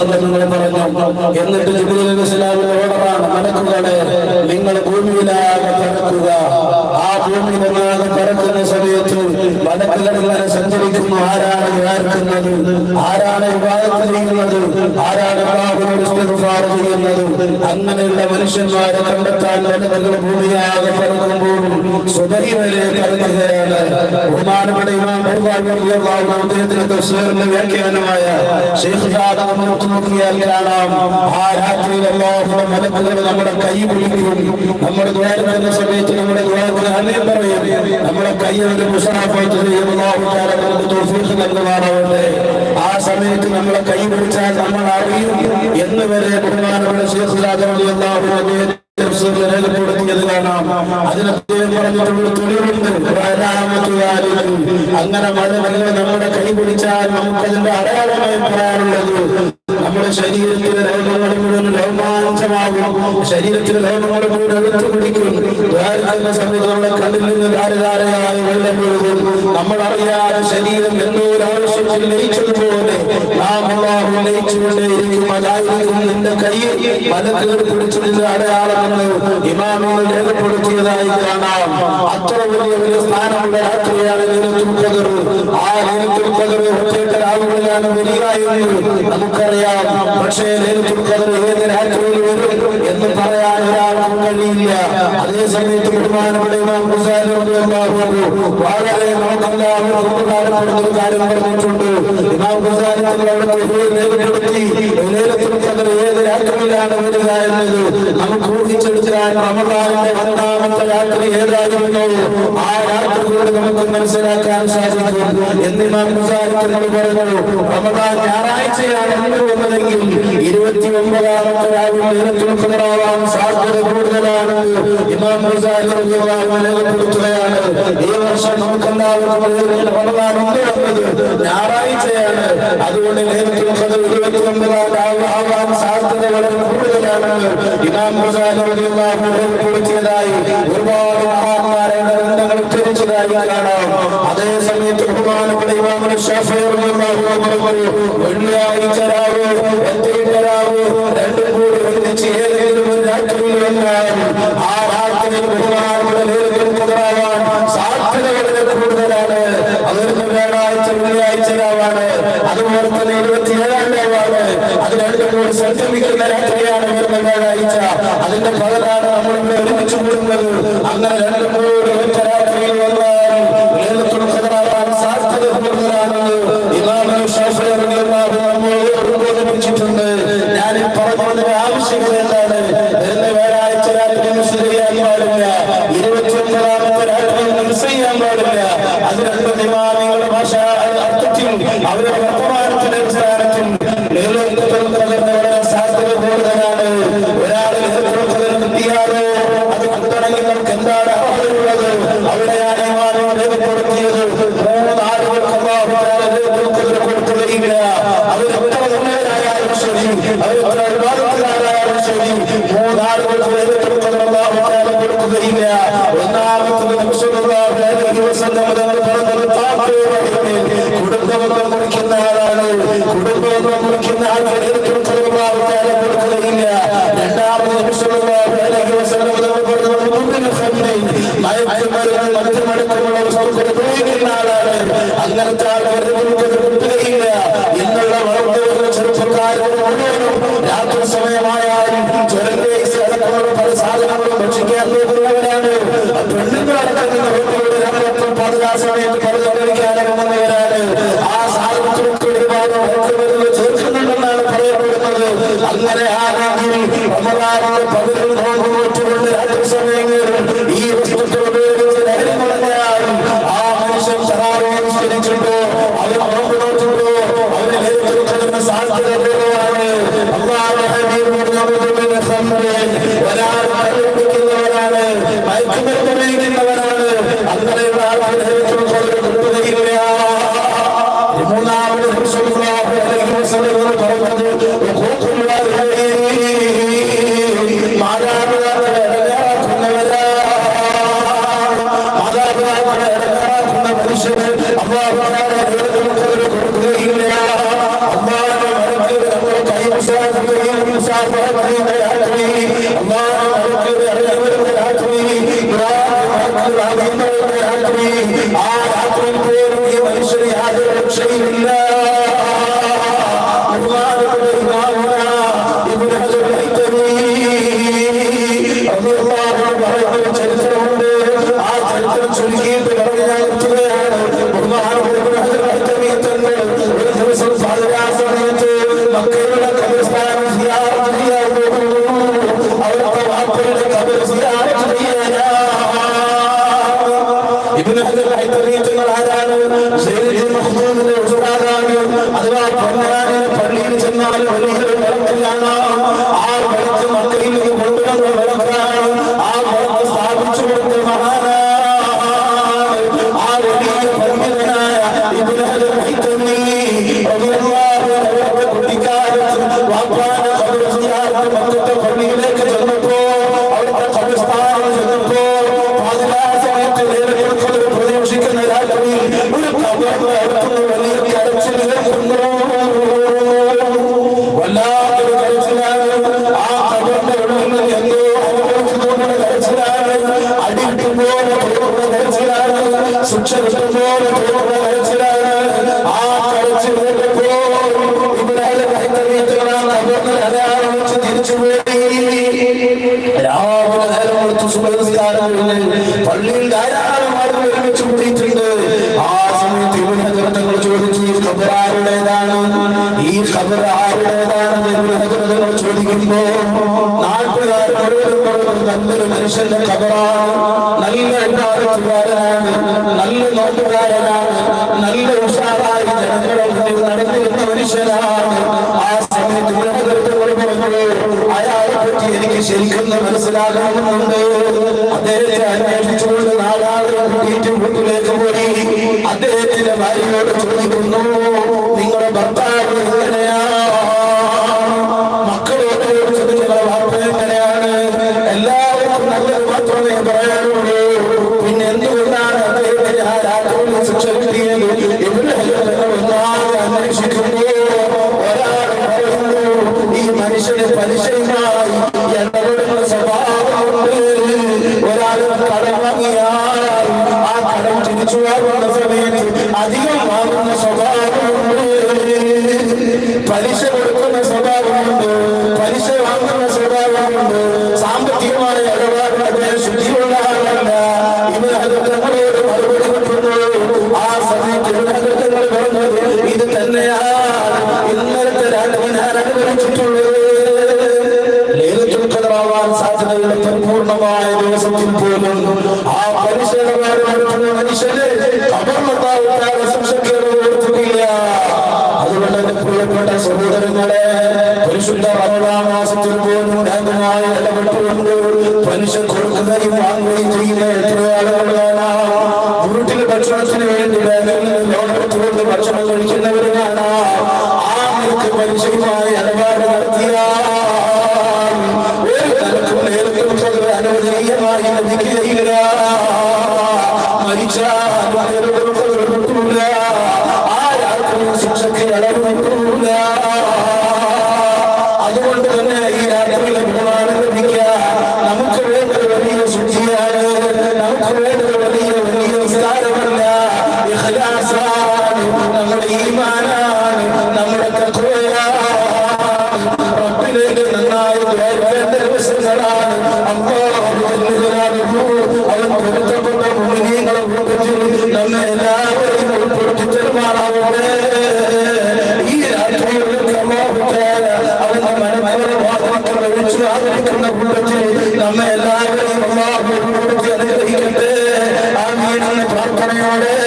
വസല്ലം നിങ്ങൾ പറഞ്ഞു എന്നിട്ട് ജിബ്രീൽ ഓർഡറാണ്. മലക്കുകളെ നിങ്ങൾ ഭൂമിയിലാകെ പറക്കുക ആ ഭൂമിയിലാകെ പറക്കുന്ന സമയത്ത് മലക്കുകൾ ഇങ്ങനെ സഞ്ചരിക്കുന്നു ആരാണ്? വിചാരിക്കുന്നത് ആരാണ് വിവാദം ചെയ്യുന്നത് ആരാണ് ചെയ്യുന്നത്? അങ്ങനെയുള്ള മനുഷ്യന്മാരെ കണ്ടെത്താൻ നിങ്ങൾ ഭൂമിയാകെ പറക്കുമ്പോഴും വ്യാഖ്യാനമായ നമ്മുടെ കൈ പിടിക്കും നമ്മുടെ ദ്വാരത്തിന്റെ സമയത്ത് നമ്മുടെ ദ്വാരത്തിന് അമീൻ പറയും. നമ്മുടെ കൈ ഒരു തആല നൽകുമാറാവട്ടെ ആ സമയത്ത് നമ്മളെ കൈ പിടിച്ചാൽ നമ്മൾ അറിയും എന്ന് വരെ ബഹുമാനപ്പെട്ട. അങ്ങനെ മഴ നമ്മുടെ കൈ പിടിച്ചാൽ നമുക്കതിന്റെ അടയാളമായി പറയാനുള്ളത് നമ്മുടെ ശരീരത്തിലെ രോഗങ്ങൾ മുഴുവൻ രോമാഞ്ചമാകും. ശരീരത്തിലെ രോഗങ്ങൾ മുഴുവൻ എടുത്തു പിടിക്കും. ദ്വാരത്തിന്റെ സമയത്ത് നമ്മുടെ കണ്ണിൽ നിന്ന് ധാരധാരയായി വെള്ളം വീഴും നമ്മൾ അറിയാതെ ശരീരം എന്തോ ഒരു ആവശ്യത്തിൽ ലയിച്ചതുപോലെ നാം അള്ളാഹു ലയിച്ചുകൊണ്ടേയിരിക്കും. അതായിരിക്കും നിന്റെ കയ്യിൽ മലക്കുകൾ പിടിച്ചതിന്റെ അടയാളങ്ങൾ ഇമാമികൾ രേഖപ്പെടുത്തിയതായി കാണാം. അത്ര വലിയ വലിയ സ്ഥാനമുള്ള രാത്രിയാണ് ലൈലത്തുൽ പകർ ആ ലൈലത്തുൽ പകർ ഒറ്റ രാവുകളിലാണ് നമുക്കറിയാം. പക്ഷേ ഏത് രാത്രിയിൽ വരും എന്ന് പറയാൻ ഒരാൾക്കും കഴിയില്ല. അതേ സമയത്ത് വളരെ നമുക്കെല്ലാവരും ഉപകാരപ്പെടുന്ന ഒരു കാര്യം പറഞ്ഞിട്ടുണ്ട്. ഏത് രാത്രിയിലാണ് വരിക നമുക്ക് ഊഹിച്ചെടുക്കാൻ റമദാനിന്റെ ഒന്നാമത്തെ രാത്രി ഏതായിരുന്നോ? ആ രാത്രിയോട് നമുക്ക് മനസ്സിലാക്കാൻ സാധിക്കും. എന്ന് ഇമാം ഖുസാലി തങ്ങൾ പറഞ്ഞു. റമദാൻ ഞായറാഴ്ചയാണ് എന്ന് വന്നതെങ്കിൽ ഇരുപത്തി ഒമ്പതാമത്തെ രാവിലെ ലൈലത്തുൽ ഖദറാവാൻ സാധ്യത കൂടുതലാണ് ഇമാം നിലനിർത്തുകയാണ് ഈ വർഷം നമുക്കെല്ലാവർക്കും റമദാൻ ഉണ്ട് വന്നത് ഞായറാഴ്ചയാണ് അതുകൊണ്ട് ഖദർ ഇരുപത്തി ഒമ്പതാം ആവാൻ സാധ്യത വളരെ കൂടുതലാണ് ഇമാം അൻഹു രേഖപ്പെടുത്തിയതായി ഒരുപാട് മഹാന്മാരെ ഗ്രന്ഥങ്ങൾ ഉദ്ധരിച്ചതായി കാണാം അതേ സമയത്ത് ബഹുമാനപ്പെട്ട ഇമാം ഷാഫി റളിയല്ലാഹു അൻഹു പറഞ്ഞു വെള്ളിയാഴ്ച രാവ് ഒറ്റയിട്ട രാവ് രണ്ടും കൂടി ഒന്നിച്ച് ഏതെങ്കിലും ഒരു രാത്രിയിൽ വന്നാൽ ആ രാത്രിയിൽ ബഹുമാനപ്പെട്ട ലൈലത്തുൽ ഖദറാവാൻ സാധ്യത വളരെ കൂടുതലാണ്. അതൊരു വ്യാഴാഴ്ച വെള്ളിയാഴ്ച രാവാണ്. അതുപോലെ തന്നെ ഇരുപത്തിയേഴാം രാവാണ്. അത് രണ്ടും കൂടി സംഗമിക്കുന്ന രാത്രിയാണ് വരുന്ന വ്യാഴാഴ്ച. അതിന്റെ പകലാണ് നമ്മൾ ഇവിടെ ഒരുമിച്ച് കൂടുന്നത്. അങ്ങനെ രണ്ടും കൂടി പറഞ്ഞതിന്റെ ആവശ്യകത എന്താണ്? വരുന്ന വ്യാഴാഴ്ച രാത്രി അങ്ങനത്തെ ആളുകൾ കിട്ടുകയില്ല എന്നുള്ള വളർന്നു വരുന്ന ചെറുപ്പക്കാരുടെ മുഴുവനും രാത്രി സമയമായാലും ചുരന്തേസ് അടക്കമുള്ള പല സാധനങ്ങളും ഭക്ഷിക്കാൻ നോക്കുന്നവരാണ് പെണ്ണുങ്ങളടക്കം വീട്ടിലൂടെ രാത്രി പതിനാ സമയത്ത് പലതും കഴിക്കാനിറങ്ങുന്നവരാണ് ആ സാധനത്തിനൊക്കെ ഒരുപാട് അങ്ങനെ ആണെങ്കിൽ റമദാനിലെ হলো হলো হলো അടി കിട്ടുമ്പോൾ കരച്ചിലാണ് ശിക്ഷ കിട്ടുമ്പോൾ കരച്ചിലാണ് ആ കരച്ചിൽ രാവിലെ നേരം കൊടുത്തു സുബനസ്കാരങ്ങളിൽ പള്ളിയിൽ ധാരാളം ആളുകൾ ഒരുമിച്ച് കൂടിയിട്ടുണ്ട് ആ സമയത്ത് ഇവിടെ ജനതകൾ ചോദിച്ചു ഈ ഖബർ ആരുടേതാണ്? ഈ ഖബർ ആരുടേതാണെന്ന് ഇവിടെ ജനതകൾ ചോദിക്കുമ്പോൾ ദൈവം നല്ലൊരു മനുഷ്യന്റെ കബറാണ്. നല്ല ഇടാറുകാരനാണ് നല്ല നോട്ടുകാരനാണ് നല്ല ഉഷാറായി ജനങ്ങളെ നടത്തിയിരുന്ന മനുഷ്യനാണ്. ആ സമയത്ത് അയാളെ പറ്റി എനിക്ക് ശരിക്കും മനസ്സിലാകണമെന്നുണ്ട് അദ്ദേഹത്തെ അന്വേഷിച്ചുകൊണ്ട് നാലാളുകൾ വീട്ടിൽ വീട്ടിലേക്ക് പോയി. അദ്ദേഹത്തിന്റെ ഭാര്യയോട് ചോദിക്കുന്നു നിങ്ങളുടെ ഭർത്താവ് ദിവസവും പോലും ആ മനുഷ്യനെ മനുഷ്യന് അപർമ്മത്താവുന്ന സംശയിക്കുകയില്ല അതുകൊണ്ട് പ്രിയപ്പെട്ട സഹോദരങ്ങളെ പരിശുദ്ധ റമദാൻ മാസത്തിൽ പോലും ധനമായി ഇടപെട്ടുകൊണ്ട് മനുഷ്യൻ കൊടുക്കുന്നതും വാങ്ങുകയും ചെയ്യുന്ന എത്ര ആളുകളാണ്. വീട്ടിൽ ഭക്ഷണത്തിന് വേണ്ടി ലോകത്തുകൊണ്ട് ഭക്ഷണം കഴിക്കുന്നവരുമാണ്. ആ മനുഷ്യരുമായി പ്രാർത്ഥനയോടെ